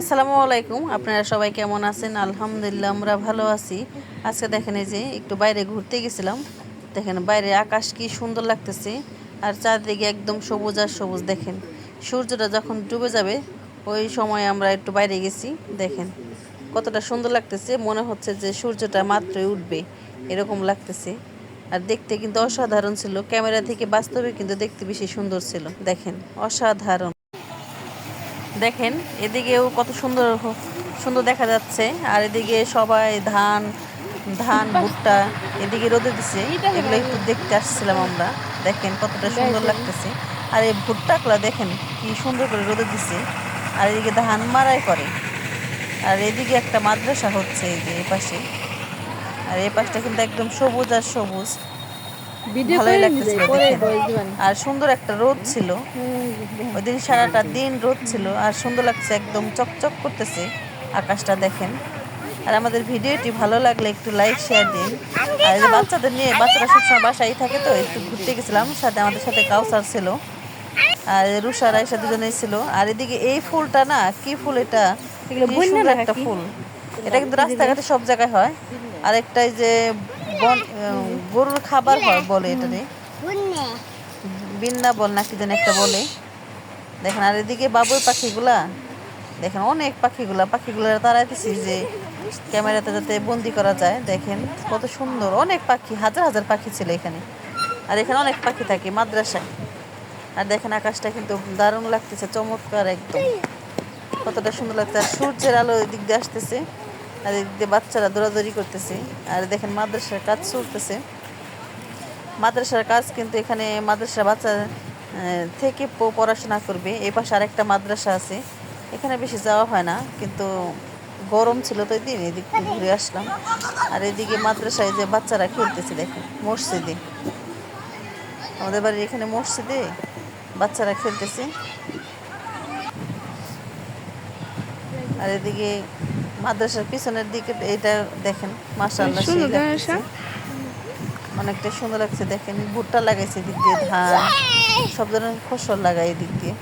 আসসালামু আলাইকুম। আপনারা সবাই কেমন আছেন? আলহামদুলিল্লাহ, আমরা ভালো আছি। আজকে দেখেন এই যে একটু বাইরে ঘুরতে গেছিলাম। দেখেন বাইরে আকাশ কি সুন্দর লাগতেছে। আর চারদিকে একদম সবুজ আর সবুজ, দেখেন। সূর্যটা যখন ডুবে যাবে, ওই সময় আমরা একটু বাইরে গেছি। দেখেন কতটা সুন্দর লাগতেছে। মনে হচ্ছে যে সূর্যটা মাত্রই উঠবে। এরকম লাগতেছে। আর দেখতে কিন্তু অসাধারণ ছিল। ক্যামেরা থেকে বাস্তবে কিন্তু দেখতে বেশি সুন্দর ছিল। দেখেন, অসাধারণ। দেখেন এদিকেও কত সুন্দর সুন্দর দেখা যাচ্ছে। আর এদিকে সবাই ধান ধান ভুট্টা এদিকে রোদে দিছে। এগুলো একটু দেখতে আসছিলাম আমরা। দেখেন কতটা সুন্দর লাগতেছে। আর এই ভুট্টাগুলো দেখেন কি সুন্দর করে রোদে দিছে। আর এদিকে ধান মারাই করে। আর এদিকে একটা মাদ্রাসা হচ্ছে এই যে এই পাশে আর এই পাশটা কিন্তু একদম সবুজ আর সবুজ। ভালোই লাগতেছিল আর সুন্দর একটা রোদ ছিল। ওই দিন সারাটা দিন রোদ ছিল আর সুন্দর লাগছে একদম চকচক করতেছে আকাশটা দেখেন। আর আমাদের ভিডিওটি ভালো লাগলে একটু লাইক শেয়ার দিন। আর এই বাচ্চাদের নিয়ে বাচ্চারা সবসময় বাসায় থাকে তো একটু ঘুরতে গেছিলাম সাথে আমাদের সাথে কাউসার ছিল। আর রুষা রাইসা দুজনেই ছিল। আর এদিকে এই ফুলটা না কি ফুল এটা? একটা ফুল। এটা কিন্তু রাস্তাঘাটে সব জায়গায় হয়। আর একটা এই যে বন গরুর খাবার হয় বলে এটা বিন্না। বল না কি যেন একটা বলে। দেখেন আর এদিকে বাবুই পাখিগুলা। দেখেন অনেক পাখিগুলা। পাখিগুলো তাড়াইতেছি যে ক্যামেরাতে যাতে বন্দি করা যায়। দেখেন কত সুন্দর। অনেক পাখি হাজার হাজার পাখি ছিল এখানে। আর এখানে অনেক পাখি থাকে মাদ্রাসায়। আর দেখেন আকাশটা কিন্তু দারুণ লাগতেছে চমৎকার একদম। কতটা সুন্দর লাগছে আর সূর্যের আলো এদিক দিয়ে আসতেছে। আর এদিক দিয়ে বাচ্চারা দৌড়াদৌড়ি করতেছে। আর দেখেন মাদ্রাসার কাজ চলতেছে। মাদ্রাসার কাজ কিন্তু এখানে মাদ্রাসা বাচ্চা থেকে পড়াশোনা করবে। এই পাশে আরেকটা মাদ্রাসা আছে। এখানে বেশি যাওয়া হয় না কিন্তু গরম ছিল তো দিন এদিক ঘুরে আসলাম। আর এদিকে মাদ্রাসায় যে বাচ্চারা খেলতেছে দেখেন মসজিদে। আমাদের বাড়ির এখানে মসজিদে বাচ্চারা খেলতেছে। আর এদিকে মাদ্রাসার পিছনের দিকে এটা দেখেন লাগতেছে। অনেকটা সুন্দর লাগছে দেখেন, ভুট্টা লাগাইছে এদিক দিয়ে, ধান, সব ধরনের ফসল লাগাই এদিক দিয়ে।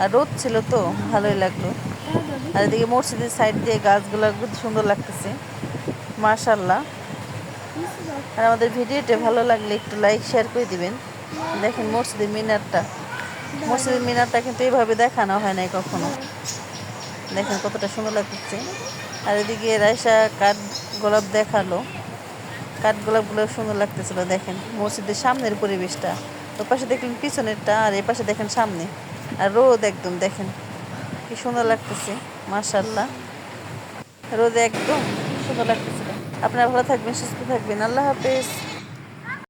আর রোদ ছিল তো, ভালোই লাগল। আর এদিকে মসজিদের সাইড দিয়ে গাছগুলো সুন্দর লাগতেছে। মার্শাল্লাহ আর আমাদের ভিডিওটা ভালো লাগলে একটু লাইক শেয়ার করে দিবেন। দেখেন মসজিদের মিনারটা। মসজিদের মিনারটা কিন্তু এইভাবে দেখানো হয় নাই কখনো। দেখেন কতটা সুন্দর লাগতেছে। আর এদিকে রাইসা কাঠ গোলাপ দেখাল। কাঠ গোলাপগুলো সুন্দর লাগতেছিল, দেখেন। মসজিদের সামনের পরিবেশটা। তো পাশে দেখলেন পিছনেরটা, আর এ পাশে দেখেন সামনে। আর রোদ একদম, দেখেন। কি সুন্দর লাগতেছে মাশাল্লাহ রোদ একদম সুন্দর লাগতেছিল। আপনারা ভালো থাকবেন, সুস্থ থাকবেন। আল্লাহ হাফেজ।